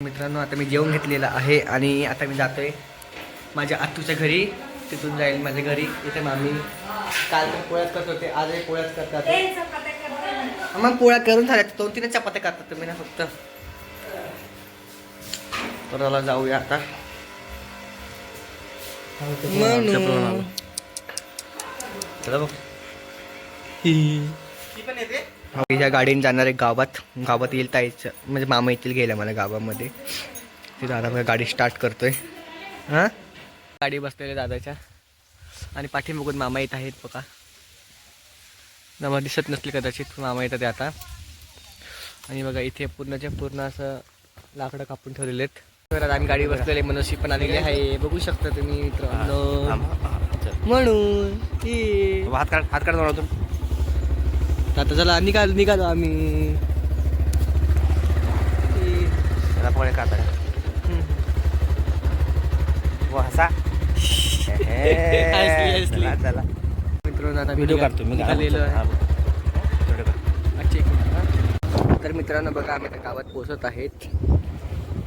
मित्रांनो आता मी जेवण घेतलेलं आहे आणि आता मी जातोय माझ्या आतूच्या घरी. तिथून जाईल माझ्या घरी. इथे मामी काल तर पोळ्याच करत होते आजही पोळ्याच करतात. मग पोळ्या करून झाल्या दोन तीन चपात्या करतात तुम्ही ना फक्त. तर जाऊया आता. चला बघ. ह्या गाडीने जाणार आहे गावात गावात येईल ताईचं म्हणजे मामा येतील गेल्या मला गावामध्ये. आता बघा गाडी स्टार्ट करतोय. हां? गाडी बसलेली दादाच्या. आणि पाठीमागून मामा येत आहेत बघा. मामा दिसत नसले कदाचित मामा येतात आता. आणि बघा इथे पूर्णच्या पूर्ण असं लाकडं कापून ठेवलेले आहेत. आम्ही गाडी बसलेले मनोशी पण आलेली आहे. बघू शकता तुम्ही मित्रांनो. म्हणून हात काढ हात काढ मला आता चला निघालो निघालो आम्ही. मित्रांनो आता व्हिडिओ काढतो मी निघालेलो आहे. तर मित्रांनो बघा आम्ही आता गावात पोहोचत आहेत.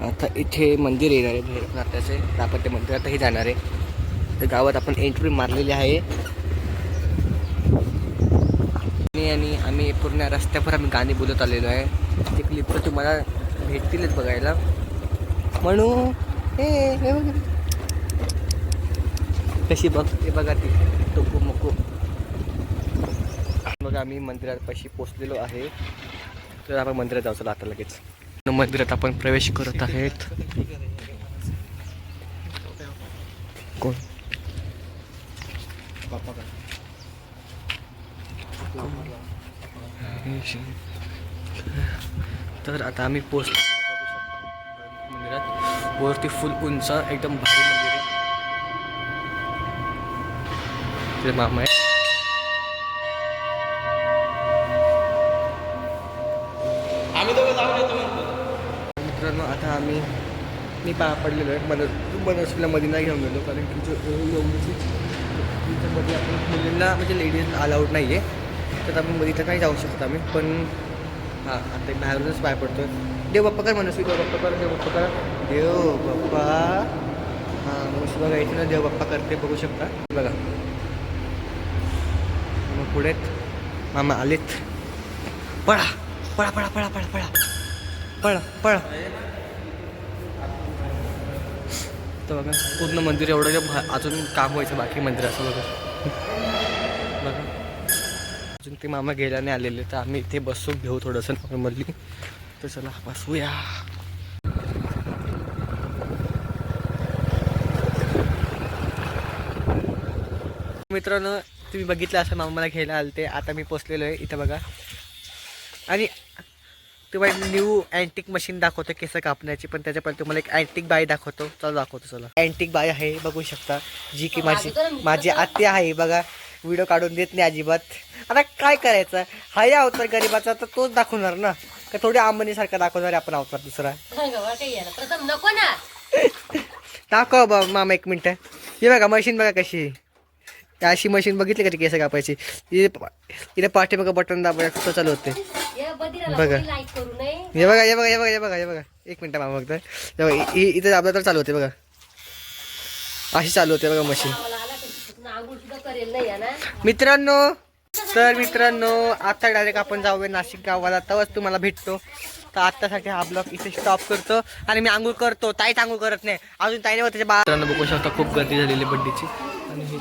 आता इथे मंदिर येणार आहे भैरवनाथाचे तर आपण त्या मंदिरातही जाणार आहे. तर गावात आपण एंट्री मारलेली आहे. आणि आणि आम्ही पूर्ण रस्त्यावर आम्ही गाणी बोलत आलेलो आहे. ते क्लिप तर तुम्हाला भेटतीलच बघायला. म्हणू हे कशी बघ ते बघा ती. टोकू मको. बघा आम्ही मंदिरात पाशी पोचलेलो आहे. तर आपण मंदिरात जाऊ चला आता लगेच. मंदिरात आपण प्रवेश करत आहेत. कोण? तर आता आम्ही पोचलो शकता मंदिरात. वरती फुल उंच एकदम भारी मंदिर आहे. ते मामा आहे मित्रांनो आता आम्ही मी पा पडलेलो आहे. मनस्वीला मध्ये नाही घेऊन गेलो कारण की जो एवढीची मध्ये आपण मुलींना म्हणजे लेडीज अलाउड नाही आहे तर आपण मध्ये तर नाही जाऊ शकत आम्ही. पण हां आता बाहेरूनच पाय पडतो देव बाप्पा कर मनस्वी देव बाप्पा कर देव बाप्पा कर. देव बाप्पा. हां मनस्वी बघा इथे ना देव बाप्पा करते बघू शकता. बघा. मग पुढे मामा आलेत. पळा पळा पळा पळा पळा पळा. पळा पळा. तर बघा पूर्ण मंदिर एवढं भा- अजून काम व्हायचं बाकी मंदिराचं असं बघा. अजून ते मामा घ्यायला नाही आलेले तर आम्ही इथे बसू घेऊ थोडंसं नॉर्मली. तर चला बसूया. मित्रांनो तुम्ही बघितलं असं मामा मला घ्यायला आलते. आता मी पोचलेलो आहे इथं बघा. आणि तुम्हाला न्यू अँटिक मशीन दाखवतो केस कापण्याची. पण त्याच्या पहिले तुम्हाला एक अँटिक बाई दाखवतो. चला दाखवतो चला. अँटिक बाई आहे बघू शकता. जी की माझी माझी आत्या आहे बघा. व्हिडिओ काढून देत नाही अजिबात. आता काय करायचं? हा या अवतार गरीबाचा तर तोच दाखवणार ना. का थोडी अंबानीसारखा दाखवणार आपण अवतार दुसरा? नको ना. दाखव बा मामा एक मिनटं. हे बघा मशीन बघा कशी. अशी मशीन बघितली का ती केस कापायची? इथे इथे पाठीमागं बटन दाबायचं चालू होते. बघा. हे बघा हे बघा हे बघा हे बघा हे बघा. एक मिनटं मामा बघा इ- इथे दाबलं तर चालू होते बघा. अशी चालू होते बघा मशीन आम्हाला आला तर तिथून आंघोळ सुद्धा करेल नाही या ना मित्रांनो तर मित्रांनो आता डायरेक्ट आपण जाऊया नाशिक गावाला. तेव्हाच तुम्हाला भेटतो. तर आत्तासाठी हा ब्लॉग इथे स्टॉप करतो. आणि मी आंघोळ करतो. ताईच आंघोळ करत नाही. अजून ताईने त्याच्या बा मित्रांनो बघू शकता खूप गर्दी झालेली बड्डीची. आणि हे